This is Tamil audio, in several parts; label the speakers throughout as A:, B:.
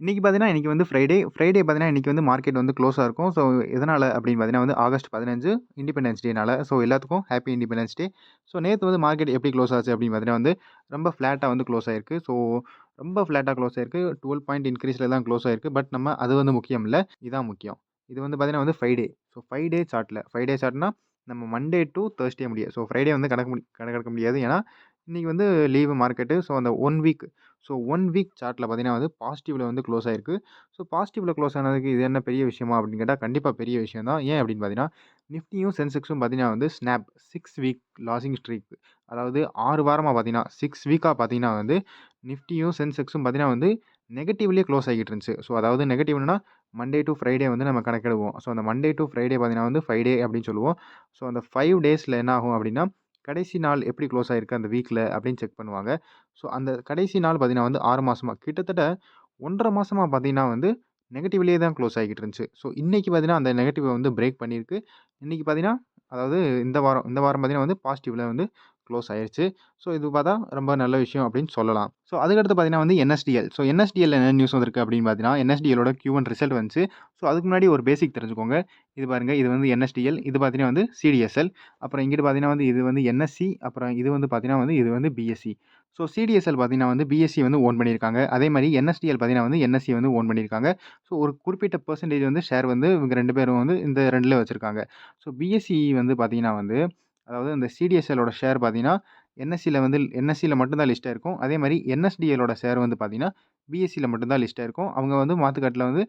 A: இன்றைக்கி பார்த்தீங்கன்னா, இன்னைக்கு வந்து ஃப்ரைடே. ஃப்ரைடே பார்த்தீங்கன்னா, இன்னைக்கு வந்து மார்க்கெட் வந்து க்ளோஸாக இருக்கும். ஸோ எதனால் அப்படின்னு பார்த்தீங்கன்னா வந்து ஆகஸ்ட் 15 இண்டிபெண்டன்ஸ் டேனால் ஸோ எல்லாத்துக்கும் ஹாப்பி இண்டிபெண்டன்ஸ் டே. ஸோ நேற்று வந்து மார்க்கெட் எப்படி க்ளோஸ் ஆச்சு அப்படின்னு பார்த்தீங்கன்னா வந்து ரொம்ப ஃப்ளாட்டாக வந்து க்ளோஸ் ஆயிருக்கு. ஸோ ரொம்ப ஃப்ளாட்டாக க்ளோஸ் ஆயிருக்கு. 12 பாயிண்ட் இன்க்ரீஸில் தான் க்ளோஸ் ஆயிருக்கு. பட் நம்ம அது வந்து முக்கியம் இல்லை இதான் முக்கியம். இது வந்து பார்த்தீங்கன்னா வந்து 5 டே. ஸோ ஃபைவ் டே சார்ட்டில் ஃபைவ் டே சார்ட்னா நம்ம மண்டே டு தர்ஸ்டே முடியாது ஸோ ஃப்ரைடே வந்து கணக்கு முடி கணக்கெடுக்க முடியாது. ஏன்னா, இன்றைக்கி வந்து லீவு மார்க்கெட்டு. ஸோ அந்த one week so one week சார்ட்டில் பார்த்தீங்கன்னா வந்து பாசிட்டிவில் வந்து க்ளோஸ் ஆயிருக்கு. ஸோ பாசிட்டிவில் க்ளோஸ் ஆனதுக்கு இது என்ன பெரிய விஷயமா அப்படின்னு கேட்டால் கண்டிப்பாக பெரிய விஷயம் தான். ஏன் அப்படின்னு பார்த்தீங்கன்னா, நிஃப்டியும், சென்செக்ஸும் பார்த்தீங்கன்னா வந்து snap six week losing streak அதாவது ஆறு வாரமாக பார்த்தீங்கன்னா சிக்ஸ் வீக்காக பார்த்தீங்கன்னா வந்து நிஃப்டியும், சென்செக்ஸும் பார்த்தீங்கன்னா வந்து நெகட்டிவ்லேயே க்ளோஸ் ஆகிட்டு இருந்துச்சு. ஸோ அதாவது நெகட்டிவ்னா மண்டே டு ஃப்ரைடே வந்து நம்ம கணக்கிடுவோம். ஸோ அந்த மண்டே டு ஃப்ரைடே பார்த்தீங்கன்னா வந்து ஃபைவ் டே அப்படின்னு சொல்லுவோம். ஸோ அந்த ஃபைவ் டேஸில் என்ன ஆகும் அப்படின்னா, கடைசி நாள் எப்படி க்ளோஸ் ஆகிருக்கு அந்த வீக்கில் அப்படின்னு செக் பண்ணுவாங்க. ஸோ அந்த கடைசி நாள் பார்த்தீங்கன்னா வந்து ஆறு மாதமாக கிட்டத்தட்ட ஒன்றரை மாதமாக பார்த்தீங்கன்னா வந்து நெகட்டிவ்லேயே தான் க்ளோஸ் ஆகிட்டு இருந்துச்சு. ஸோ இன்றைக்கி பார்த்தீங்கன்னா அந்த நெகட்டிவை வந்து பிரேக் பண்ணியிருக்கு. இன்றைக்கி பார்த்தீங்கன்னா, அதாவது இந்த வாரம் இந்த வாரம் பார்த்தீங்கன்னா வந்து பாசிட்டிவில் வந்து க்ளோஸ் ஆயிடுச்சு ஸோ இது பார்த்தா ரொம்ப நல்ல விஷயம் அப்படின்னு சொல்லலாம். ஸோ அதுக்கடுத்து பார்த்தீங்கன்னா வந்து என்எஸ்டிஎல். ஸோ என்எஸ்டிஎல்ல என்ன நியூஸ் வந்திருக்கு அப்படின்னு பார்த்தீங்கன்னா, என்எஸ்டிஎல்லோட Q1 ரிசல்ட் வந்துச்சு. ஸோ அதுக்கு முன்னாடி ஒரு பேசிக் தெரிஞ்சுக்கோங்க. இது பாருங்கள் இது வந்து என்எஸ்டிஎல். இது பார்த்தீங்கன்னா வந்து சிடிஎஸ்எல். அப்புறம் இங்கிட்டு பார்த்தீங்கன்னா வந்து இது வந்து என்எஸ்சி. அப்புறம் இது வந்து பார்த்தீங்கன்னா வந்து இது வந்து பிஎஸ்சி. ஸோ சிடிஎஸ்எல் பார்த்தீங்கன்னா வந்து பிஎஸ்சி வந்து ஓன் பண்ணியிருக்காங்க. அதே மாதிரி என்எஸ்டிஎல் பார்த்தீங்கன்னா வந்து என்எஸ்சி வந்து ஓன் பண்ணியிருக்காங்க. ஸோ ஒரு குறிப்பிட்ட பர்சன்டேஜ் வந்து ஷேர் வந்து இவங்க ரெண்டு பேரும் வந்து இந்த ரெண்டில் வச்சுருக்காங்க ஸோ பிஎஸ்சி வந்து பார்த்தீங்கன்னா வந்து அதாவது இந்த சிடிஎஸ்எல்லோட ஷேர் பார்த்தீங்கன்னா, என்எஸ்சியில் வந்து என்எஸ்சியில் மட்டும்தான் லிஸ்ட்டாக லிஸ்ட் ஆயிருக்கும். அதே மாதிரி என்எஸ்டிஎல்லோட ஷேர் வந்து பார்த்தீங்கன்னா, பிஎஸ்சியில் மட்டும் தான் லிஸ்ட் ஆயிருக்கும். அவங்க வந்து மாற்றுக்காட்டில் வந்து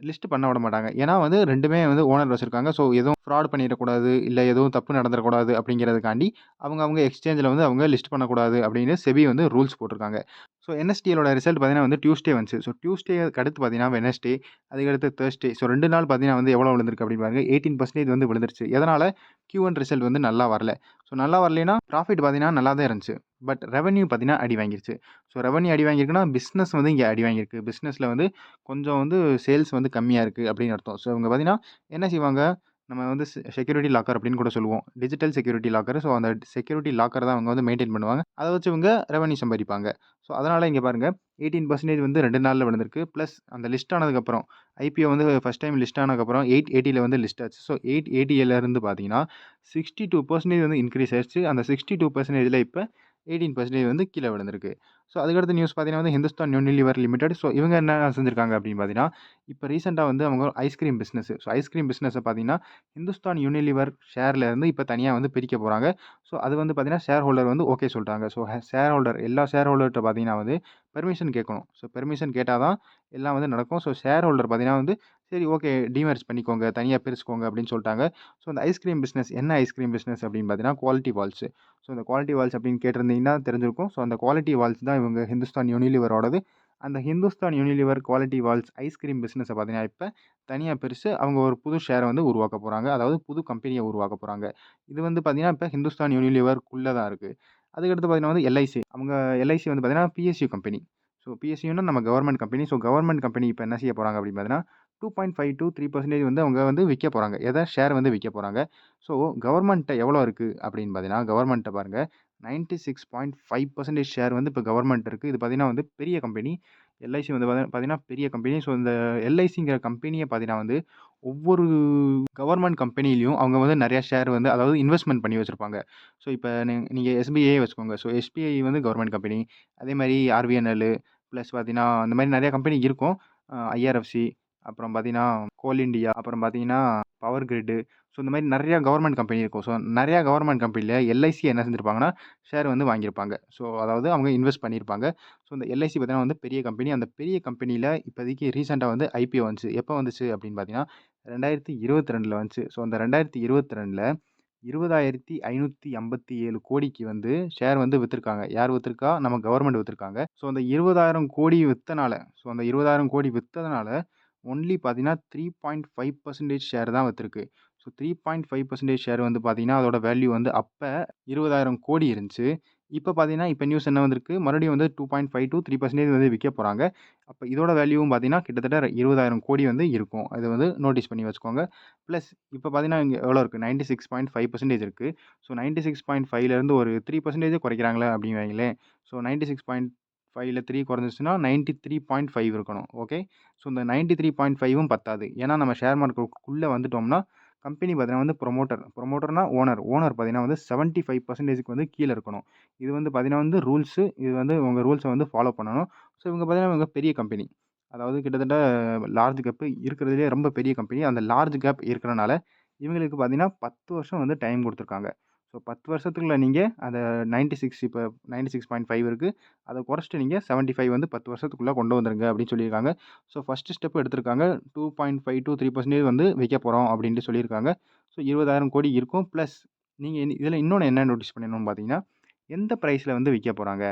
A: லிஸ்ட் பண்ண விட மாட்டாங்க. ஏன்னா வந்து ரெண்டுமே வந்து ஓனர் வச்சுருக்காங்க ஸோ எதுவும் ஃப்ராட் பண்ணிடக்கூடாது இல்லை எதுவும் தப்பு நடந்துடக்கூடாது அப்படிங்கிறதுக்காண்டி அவங்க அவங்க எக்ஸ்சேஞ்சில் வந்து அவங்க லிஸ்ட் பண்ணக்கூடாது அப்படின்னு செபி வந்து ரூல்ஸ் போட்டிருக்காங்க. ஸோ என்எஸ்டியோட ரிசல்ட் பார்த்தீங்கன்னா வந்து டியூஸ்டே வந்துச்சு. ஸோ டியூஸ்டே அடுத்து பார்த்தீங்கன்னா வெனஸ்டே அதுக்கடுத்து தர்ஸ்டே. ஸோ ரெண்டு நாள் பார்த்தீங்கன்னா வந்து எவ்வளோ விழுந்திருக்கு அப்படின்னு பாருங்க. 18% வந்து விழுந்துருச்சு. எதனால் கியூஎன் ரிசல்ட் வந்து நல்லா வரல. ஸோ நல்லா வரலைன்னா ப்ராஃபிட் பார்த்தீங்கன்னா நல்லா தான் இருந்துச்சு. பட் ரெவன்யூ பார்த்தீங்கன்னா அடி வாங்கிருச்சு. ஸோ ரெவன்யூ அடி வாங்கியிருக்குன்னா, பிஸ்னஸ் வந்து இங்கே அடி வாங்கியிருக்கு. பிஸ்னஸில் வந்து கொஞ்சம் வந்து சேல்ஸ் வந்து கம்மியாக இருக்குது அப்படின்னு அர்த்தம். ஸோ இவங்க பார்த்தீங்கன்னா என்ன செய்வாங்க, நம்ம வந்து செக்யூரிட்டி லாக்கர் அப்படின்னு கூட சொல்லுவோம். Digital security locker. ஸோ அந்த செக்யூரிட்டி லாக்கர் தான் அவங்க வந்து மெயின்டைன் பண்ணுவாங்க. அதை வச்சு இவங்க ரெவன்யூ சம்பாதிப்பாங்க ஸோ அதனால் இங்கே பாருங்கள் எயிட்டீன் பர்சன்டேஜ் வந்து ரெண்டு நாளில் விழுந்திருக்கு. ப்ளஸ் அந்த லிஸ்ட் ஆனதுக்கப்புறம் ஐபிஓ வந்து ஃபஸ்ட் டைம் லிஸ்ட் ஆனதுக்கப்புறம் 880ல வந்து லிஸ்ட் ஆச்சு. ஸோ 880ல இருந்து பார்த்தீங்கன்னா 62% வந்து இன்க்ரீஸ் ஆயிடுச்சு அந்த சிக்ஸ்டி டூ பர்சன்டேஜில் இப்போ 18% வந்து கீழே விழுந்திருக்கு. ஸோ அதுக்கடுத்த நியூஸ் பார்த்தீங்கன்னா வந்து ஹிந்துஸ்தான் யூனிலிவர் லிமிடெட். ஸோ இவங்க என்ன செஞ்சிருக்காங்க அப்படின்னு பார்த்தீங்கன்னா, இப்போ ரீசெண்டாக வந்து அவங்க ஐஸ்கிரீம் பிஸ்னஸ் ஸோ ஐஸ்கிரீம் பிஸ்னஸை பார்த்தீங்கன்னா, ஹிந்துஸ்தான் யூனிலிவர் ஷேர்லேருந்து இருந்து தனியாக வந்து பிரிக்க போகிறாங்க ஸோ அது வந்து பார்த்தீங்கன்னா ஷேர் ஹோல்டர் வந்து ஓகே சொல்லிட்டாங்க ஸோ ஷேர் ஹோல்டர் எல்லா ஷேர் ஹோல்டர்கிட்ட பார்த்தீங்கன்னா வந்து பெர்மிஷன் கேட்கணும். ஸோ பெர்மிஷன் கேட்டால் தான் எல்லாம் வந்து நடக்கும். ஸோ ஷேர் ஹோல்டர் பார்த்தீங்கன்னா வந்து சரி ஓகே டிமெர்ஜ் பண்ணிக்கோங்க. தனியாக பிரிச்சுக்கோங்க அப்படின்னு சொல்லிட்டாங்க ஸோ அந்த ஐஸ்கிரீம் பிஸ்னஸ் என்ன ஐஸ்கிரீம் பிஸ்னஸ் அப்படின்னு பார்த்தீங்கன்னா, குவாலிட்டி வால்ஸ். ஸோ அந்த குவாலிட்டி வால்ஸ் அப்படின்னு கேட்டிருந்தீங்கன்னா தெரிஞ்சிருக்கும். ஸோ அந்த குவாலிட்டி வால்ஸ் தான் இவங்க ஹிந்துஸ்தான் யூனிலிவரோடது. அந்த Hindustan Unilever Kwality Wall's ice cream பிஸ்னஸை பார்த்தீங்கன்னா, இப்போ தனியாக பிரித்து அவங்க ஒரு புது ஷேரை வந்து உருவாக்க போகிறாங்க அதாவது புது கம்பெனியை உருவாக்க போகிறாங்க இது வந்து பார்த்தீங்கன்னா, இப்போ ஹிந்துஸ்தான் யூனிலிவர்க்குள்ளே தான் இருக்குது அதுக்கடுத்து பார்த்தீங்கன்னா வந்து எல்ஐசி. அவங்க எல்ஐசி வந்து பார்த்தீங்கன்னா பிஎஸ்யூ கம்பெனி. ஸோ பிஎஸ்யூன்னா நம்ம government company. So government company இப்போ என்ன செய்ய போகிறாங்க அப்படின்னு பார்த்தீங்கன்னா, 2.5-3% வந்து அவங்க வந்து விற்க போகிறாங்க எதாவது ஷேர் வந்து விற்க போகிறாங்க ஸோ கவர்மெண்ட்டை எவ்வளோ இருக்குது அப்படின்னு பார்த்தீங்கன்னா, கவர்ன்மெண்ட்ட பாருங்க 96.5% ஷேர் வந்து இப்போ கவர்மெண்ட் இருக்குது இது பார்த்தீங்கன்னா வந்து பெரிய கம்பெனி. எல்ஐசி வந்து பார்த்தீங்கன்னா பெரிய கம்பெனி. ஸோ இந்த எல்ஐசிங்கிற கம்பெனியை பார்த்தீங்கன்னா வந்து ஒவ்வொரு கவர்மெண்ட் கம்பெனிலையும் அவங்க வந்து நிறையா ஷேர் வந்து அதாவது இன்வெஸ்ட்மெண்ட் பண்ணி வச்சுருப்பாங்க ஸோ இப்போ நீங்கள் நீங்க எஸ்பிஐயே வச்சுக்கோங்க. ஸோ எஸ்பிஐ வந்து கவர்மெண்ட் கம்பெனி. அதே மாதிரி ஆர்பிஎன்எல் ப்ளஸ் பார்த்தீங்கன்னா அந்த மாதிரி நிறையா கம்பெனி இருக்கும். ஐஆர்எஃப்சி அப்புறம் பார்த்தீங்கன்னா, கோல் இண்டியா அப்புறம் பார்த்தீங்கன்னா, பவர் கிரிட்டு ஸோ இந்த மாதிரி நிறையா கவர்மெண்ட் கம்பெனி இருக்கும். ஸோ நிறையா கவர்மெண்ட் கம்பெனியில் எல்ஐசி என்ன செஞ்சிருப்பாங்கன்னா, ஷேர் வந்து வாங்கியிருப்பாங்க. ஸோ அதாவது அவங்க இன்வெஸ்ட் பண்ணியிருப்பாங்க. ஸோ இந்த எல்ஐசி பார்த்தீங்கன்னா வந்து பெரிய கம்பெனி. அந்த பெரிய கம்பெனியில் இப்போதைக்கு ரீசெண்டாக வந்து ஐபிஓ வந்துச்சு. எப்போ வந்துச்சு அப்படின்னு பார்த்தீங்கன்னா, 2022ல வந்துச்சு. ஸோ அந்த 2022ல 20,557 கோடிக்கு வந்து ஷேர் வந்து விற்றுருக்காங்க யார் விற்றுருக்கா நம்ம கவர்மெண்ட் விற்றுருக்காங்க ஸோ அந்த 20,000 கோடி விற்றனால ஸோ அந்த 20,000 கோடி விற்றதுனால ஒன்லி பார்த்தீங்கன்னா three point five percentage share தான் வத்திருக்கு. So three point five percentage share வந்து பார்த்தீங்கன்னா அதோட வேல்யூ வந்து அப்போ இருபதாயிரம் கோடி இருந்துச்சு. இப்போ பார்த்தீங்கன்னா இப்போ நியூஸ் என்ன வந்திருக்கு? மறுபடியும் வந்து two point five two three percentage வந்து விற்க போகிறாங்க அப்போ இதோட வேல்யூவும் பார்த்தீங்கன்னா கிட்டத்தட்ட இருபதாயிரம் கோடி வந்து இருக்கும். அதை வந்து நோட்டீஸ் பண்ணி வச்சுக்கோங்க. ப்ளஸ் இப்போ பார்த்தீங்கன்னா இங்கே எவ்வளோ இருக்குது ninety six point five percentage இருக்குது ஸோ நைன்ட்டி சிக்ஸ் பாயிண்ட் ஃபைவ்லேருந்து ஒரு த்ரீ பர்சன்டேஜ் குறைக்கிறாங்களே அப்படிங்கிறீங்களே ஸோ நைன்ட்டி சிக்ஸ் பாயிண்ட் ஃபைவ்ல த்ரீ குறைஞ்சிச்சுன்னா நைன்ட்டி த்ரீ பாயிண்ட் ஃபைவ் இருக்கணும் ஓகே ஸோ இந்த நைன்ட்டி த்ரீ பாயிண்ட் ஃபைவும் பத்தாது. ஏன்னா நம்ம ஷேர் மார்க்கெட்டுக்குள்ளே வந்துட்டோம்னா கம்பெனி பார்த்தீங்கன்னா வந்து ப்ரொமோட்டர் ப்ரொமோட்டர்னா ஓனர் ஓனர் பார்த்தீங்கன்னா வந்து செவன்ட்டி ஃபைவ் பர்சன்டேஜுக்கு வந்து கீழே இருக்கணும். இது வந்து பார்த்தீங்கன்னா வந்து ரூல்ஸு இது வந்து உங்கள் ரூல்ஸை வந்து ஃபாலோ பண்ணணும். ஸோ இவங்க பார்த்தீங்கன்னா இவங்க பெரிய கம்பெனி அதாவது கிட்டத்தட்ட லார்ஜ் கேப்பு இருக்கிறதுலே ரொம்ப பெரிய கம்பெனி அந்த லார்ஜ் கேப் இருக்கிறனால இவங்களுக்கு பார்த்தீங்கன்னா பத்து வருஷம் வந்து டைம் கொடுத்துருக்காங்க. ஸோ பத்து வருஷத்துக்குள்ள நீங்கள் அந்த நைன்ட்டி சிக்ஸ் இப்போ நைன்ட்டி சிக்ஸ் பாயிண்ட் ஃபைவ் இருக்குது அதை குறைச்சிட்டு நீங்கள் செவன்ட்டி ஃபைவ் வந்து பத்து வருஷத்துக்குள்ளே கொண்டு வந்துருங்க அப்படின்னு சொல்லியிருக்காங்க. ஸோ ஃபஸ்ட்டு ஸ்டெப் எடுத்திருக்காங்க. Two point five two three percentage வந்து வைக்க போகிறோம் அப்படின்ட்டு சொல்லியிருக்காங்க. ஸோ இருபதாயிரம் கோடி இருக்கும். ப்ளஸ் நீங்கள் இதில் இன்னொன்று என்ன நோட்டீஸ் பண்ணணும்னு பார்த்தீங்கன்னா எந்த ப்ரைஸில் வந்து விற்க போகிறாங்க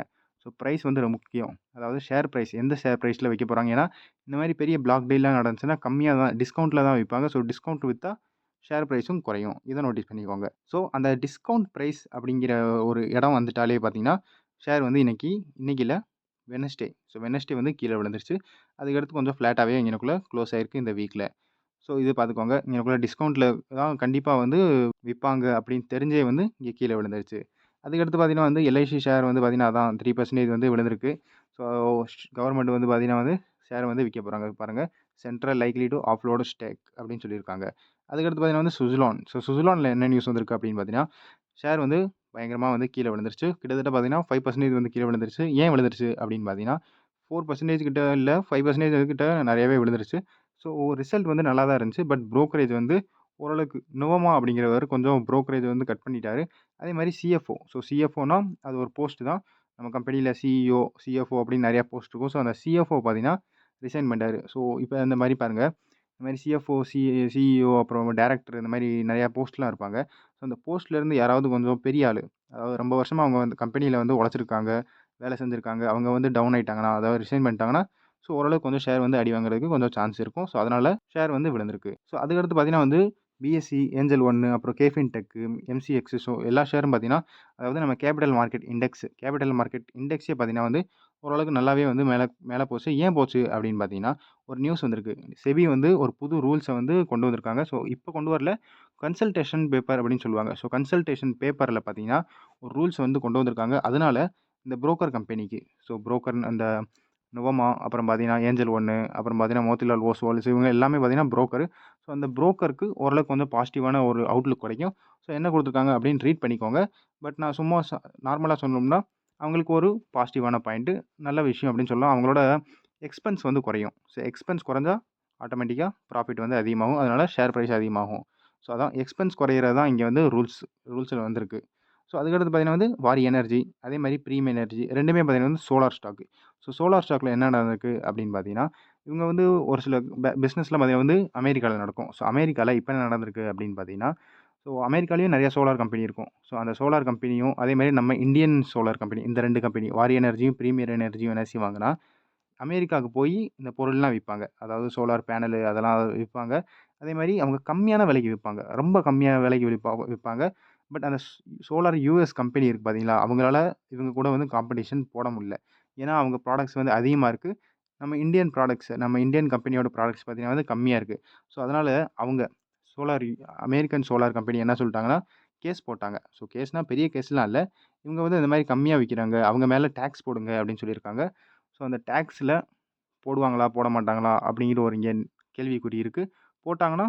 A: ஸோ ப்ரைஸ் வந்து ரொம்ப முக்கியம். அதாவது ஷேர் ப்ரைஸ் எந்த ஷேர் ப்ரைஸில் வைக்க போகிறாங்க ஏன்னா இந்த மாதிரி பெரிய பிளாக் டீலாம் நடந்துச்சுன்னா கம்மியாக தான் டிஸ்கவுண்ட்டில் தான் விற்பாங்க ஸோ டிஸ்கவுண்ட் விற்றா ஷேர் ப்ரைஸும் குறையும். இதை நோட்டீஸ் பண்ணிக்கோங்க. ஸோ அந்த டிஸ்கவுண்ட் ப்ரைஸ் அப்படிங்கிற ஒரு இடம் வந்துட்டாலே பார்த்தீங்கன்னா ஷேர் வந்து இன்றைக்கி இன்றைக்கில் வெனஸ்டே ஸோ வெனஸ்டே வந்து கீழே விழுந்துருச்சு. அதுக்கடுத்து கொஞ்சம் ஃப்ளாட்டாகவே இங்கனக்குள்ளே க்ளோஸ் ஆகிருக்கு இந்த வீக்கில் ஸோ இது பார்த்துக்கோங்க. இங்கனக்குள்ளே டிஸ்கவுண்ட்டில் தான் கண்டிப்பாக வந்து விற்பாங்க அப்படின்னு தெரிஞ்சே வந்து இங்கே கீழே விழுந்துருச்சு. அதுக்கடுத்து பார்த்தீங்கன்னா வந்து எல்ஐசி ஷேர் வந்து பார்த்தீங்கன்னா அதான் த்ரீ பர்சன்டேஜ் வந்து விழுந்திருக்கு. ஸோ கவர்மெண்ட் வந்து பார்த்தீங்கன்னா வந்து ஷேர் வந்து விற்க போகிறாங்க பாருங்கள் central likely to offload stake அப்படின்னு சொல்லியிருக்காங்க. அதுக்கடுத்து பார்த்தீங்கன்னா வந்து சுசுலான். ஸோ சுசுலானில் என்ன நியூஸ் வந்திருக்கு அப்படின்னு பார்த்தீங்கன்னா ஷேர் வந்து பயங்கரமாக வந்து கீழே விழுந்துருச்சு. கிட்டத்தட்ட பார்த்தீங்கன்னா ஃபைவ் பர்சன்டேஜ் வந்து கீழே விழுந்துருச்சு. ஏன் விழுந்துருச்சு அப்படின்னு பார்த்தீங்கன்னா ஃபோர் பர்சன்டேஜ் கிட்ட இல்லை ஃபைவ் பர்சன்டேஜ் கிட்ட நிறையவே விழுந்துருச்சு. ஸோ ரிசல்ட் வந்து நல்லா தான் இருந்துச்சு. பட் ப்ரோக்கரேஜ் வந்து ஓரளவுக்கு நுவமா அப்படிங்கிறவர் கொஞ்சம் ப்ரோக்கரேஜ் வந்து கட் பண்ணிட்டாரு. அதே மாதிரி சிஎஃப்ஓ ஸோ சிஎஃப்ஓனா அது ஒரு போஸ்ட் தான். நம்ம கம்பெனியில் சிஇஓ சிஎஃப்ஓ அப்படின்னு நிறையா போஸ்ட் இருக்கும். ஸோ அந்த சிஎஃப்ஓ பார்த்தீங்கன்னா ரிசைன் பண்ணிட்டார். ஸோ இப்போ இந்த மாதிரி பாருங்கள் இந்த மாதிரி சிஎஃப்ஓ சி சிஇஓ அப்புறம் டேரக்டர் இந்த மாதிரி நிறையா போஸ்ட்லாம் இருப்பாங்க. ஸோ அந்த போஸ்ட்லேருந்து யாராவது கொஞ்சம் பெரிய ஆள் அதாவது ரொம்ப வருஷமாக அவங்க வந்து கம்பெனியில் வந்து உழைச்சிருக்காங்க வேலை செஞ்சுருக்காங்க அவங்க வந்து டவுன் ஆகிட்டாங்கன்னா அதாவது ரிசைன் பண்ணிட்டாங்கன்னா ஸோ ஓரளவுக்கு கொஞ்சம் ஷேர் வந்து அடி வாங்குறதுக்கு கொஞ்சம் சான்ஸ் இருக்கும். ஸோ அதனால் ஷேர் வந்து விழுந்திருக்கு. ஸோ அதுக்கடுத்து பார்த்தீங்கன்னா வந்து பிஎஸ்சி ஏஞ்சல் ஒன்று அப்புறம் கேஃபின் டெக்கு எம்சிஎக்ஸு ஸோ எல்லா ஷேரும் பார்த்தீங்கன்னா அதாவது நம்ம capital market index capital market இண்டெக்ஸே பார்த்தீங்கன்னா வந்து ஓரளவுக்கு நல்லாவே வந்து மேலே மேலே போச்சு. ஏன் போச்சு அப்படின்னு பார்த்தீங்கன்னா ஒரு நியூஸ் வந்திருக்கு. செபி வந்து ஒரு புது ரூல்ஸை வந்து கொண்டு வந்திருக்காங்க. ஸோ இப்போ கொண்டு வரல. கன்சல்டேஷன் பேப்பர் அப்படின்னு சொல்லுவாங்க. ஸோ கன்சல்டேஷன் பேப்பரில் பார்த்தீங்கன்னா ஒரு ரூல்ஸ் வந்து கொண்டு வந்திருக்காங்க. அதனால் இந்த புரோக்கர் கம்பெனிக்கு ஸோ புரோக்கர் அந்த நுவமா அப்புறம் பார்த்தீங்கன்னா ஏஞ்சல் ஒன்று அப்புறம் பார்த்தீங்கன்னா மோத்திலால் ஓஸ்வால் இவங்க எல்லாமே பார்த்தீங்கன்னா புரோக்கர் ஸோ அந்த புரோக்கருக்கு ஓரளவுக்கு வந்து பாசிட்டிவான ஒரு அவுட்லுக் கிடைக்கும். ஸோ என்ன கொடுத்துருக்காங்க அப்படின்னு ரீட் பண்ணிக்கோங்க. பட் நான் சும்மா நார்மலாக சொல்லணும்னா அவங்களுக்கு ஒரு பாசிட்டிவான பாயிண்ட்டு நல்ல விஷயம் அப்படின்னு சொல்லலாம். அவங்களோட எக்ஸ்பென்ஸ் வந்து குறையும். ஸோ எக்ஸ்பென்ஸ் குறைஞ்சா ஆட்டோமேட்டிக்காக ப்ராஃபிட் வந்து அதிகமாகும். அதனால் ஷேர் ப்ரைஸ் அதிகமாகும். ஸோ அதான் எக்ஸ்பென்ஸ் குறையிறது தான் இங்கே வந்து ரூல்ஸ் ரூல்ஸில் வந்திருக்கு. ஸோ அதுக்கடுத்து பார்த்தீங்கன்னா வந்து வாரி எனர்ஜி அதே மாதிரி ப்ரீம் எனர்ஜி ரெண்டுமே பார்த்தீங்கன்னா வந்து சோலார் ஸ்டாக்கு ஸோ சோலார் ஸ்டாக்கில் என்ன நடந்திருக்கு அப்படின்னு பார்த்தீங்கன்னா இவங்க வந்து ஒரு சில பிஸ்னஸில் பார்த்தீங்கன்னா வந்து அமெரிக்காவில் நடக்கும். ஸோ அமெரிக்காவில் இப்போ என்ன நடந்திருக்கு அப்படின்னு பார்த்தீங்கன்னா ஸோ அமெரிக்காலேயும் நிறையா சோலார் கம்பெனி இருக்கும். ஸோ அந்த சோலார் கம்பெனியும் அதே மாதிரி நம்ம இந்தியன் சோலார் கம்பெனி இந்த ரெண்டு கம்பெனி வாரி எனர்ஜியும் ப்ரீமியர் எனர்ஜியும் என்ன செய்வாங்கன்னா அமெரிக்காவுக்கு போய் இந்த பொருள்லாம் விற்பாங்க. அதாவது சோலார் பேனலு அதெல்லாம் விற்பாங்க. அதே மாதிரி அவங்க கம்மியான விலைக்கு விற்பாங்க. ரொம்ப கம்மியான விலைக்கு விற்பா விற்பாங்க. பட் அந்த சோலார் யூஎஸ் கம்பெனி இருக்குது பார்த்தீங்களா? அவங்களால இவங்க கூட வந்து காம்படிஷன் போட முடியல. ஏன்னா அவங்க ப்ராடக்ட்ஸ் வந்து அதிகமாக இருக்குது நம்ம இந்தியன் ப்ராடக்ட்ஸ் நம்ம இந்தியன் கம்பெனியோட ப்ராடக்ட்ஸ் பார்த்தீங்கன்னா வந்து கம்மியாக இருக்குது ஸோ அதனால் அவங்க சோலார் அமெரிக்கன் சோலார் கம்பெனி என்ன சொல்லிட்டாங்கன்னா கேஸ் போட்டாங்க. ஸோ கேஸ்னால் பெரிய கேஸ்லாம் இல்லை. இவங்க வந்து இந்த மாதிரி கம்மியாக விற்கிறாங்க அவங்க மேலே டேக்ஸ் போடுங்க அப்படின்னு சொல்லியிருக்காங்க. ஸோ அந்த டேக்ஸில் போடுவாங்களா போட மாட்டாங்களா அப்படிங்கிற ஒரு இங்கே கேள்விக்குறி இருக்குது போட்டாங்கன்னா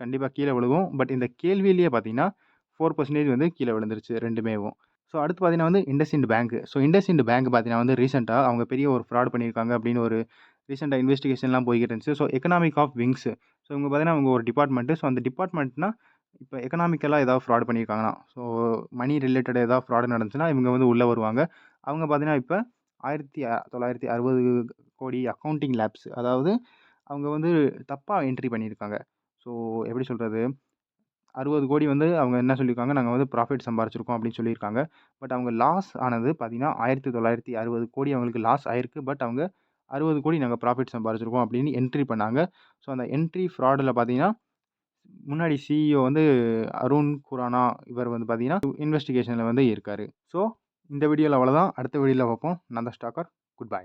A: கண்டிப்பாக கீழே விழுகும். பட் இந்த கேள்வியிலேயே பார்த்தீங்கன்னா ஃபோர் பர்சன்டேஜ் வந்து கீழே விழுந்துருச்சு ரெண்டுமேவும். ஸோ அடுத்து பார்த்தீங்கன்னா வந்து IndusInd bank so IndusInd bank பார்த்தீங்கன்னா வந்து ரீசெண்டாக அவங்க பெரிய ஒரு ஃப்ராட் பண்ணியிருக்காங்க அப்படின்னு ஒரு ரீசெண்டாக இன்வெஸ்டிகேஷன்லாம் போய்கிட்டு இருந்துச்சு. So economic off wings so இவங்க பார்த்தீங்கன்னா அவங்க ஒரு டிபார்ட்மெண்ட்டு ஸோ அந்த டிபார்ட்மெண்ட்னா இப்போ எக்கனாமிக்கலாக ஏதாவது ஃப்ராட் பண்ணியிருக்காங்கன்னா ஸோ மணி ரிலேட்டட் ஏதாவது ஃப்ராடு நடந்துச்சுன்னா இவங்க வந்து உள்ளே வருவாங்க. அவங்க பார்த்தீங்கன்னா இப்போ ஆயிரத்தி தொள்ளாயிரத்தி அறுபது கோடி அக்கௌண்டிங் லேப்ஸ் அதாவது அவங்க வந்து தப்பாக என்ட்ரி பண்ணியிருக்காங்க ஸோ எப்படி சொல்கிறது அறுபது கோடி வந்து அவங்க என்ன சொல்லியிருக்காங்க நாங்கள் வந்து ப்ராஃபிட் சம்பாரிச்சிருக்கோம் அப்படின்னு சொல்லியிருக்காங்க பட் அவங்க லாஸ் ஆனது பார்த்திங்கன்னா ஆயிரத்தி தொள்ளாயிரத்தி அறுபது கோடி அவங்களுக்கு லாஸ் ஆயிருக்கு. பட் அவங்க அறுபது கோடி நாங்கள் ப்ராஃபிட் சம்பாரிச்சிருக்கோம் அப்படின்னு என்ட்ரி பண்ணாங்க. ஸோ அந்த என்ட்ரி ஃப்ராடில் பார்த்தீங்கன்னா முன்னாடி சிஇஓ வந்து அருண் குரானா இவர் வந்து பார்த்தீங்கன்னா இன்வெஸ்டிகேஷனில் வந்து இருக்கார். ஸோ இந்த வீடியோவில் அவ்வளோதான் அடுத்த வீடியோவில் பார்ப்போம். நான் ஸ்டாக்கர். Good bye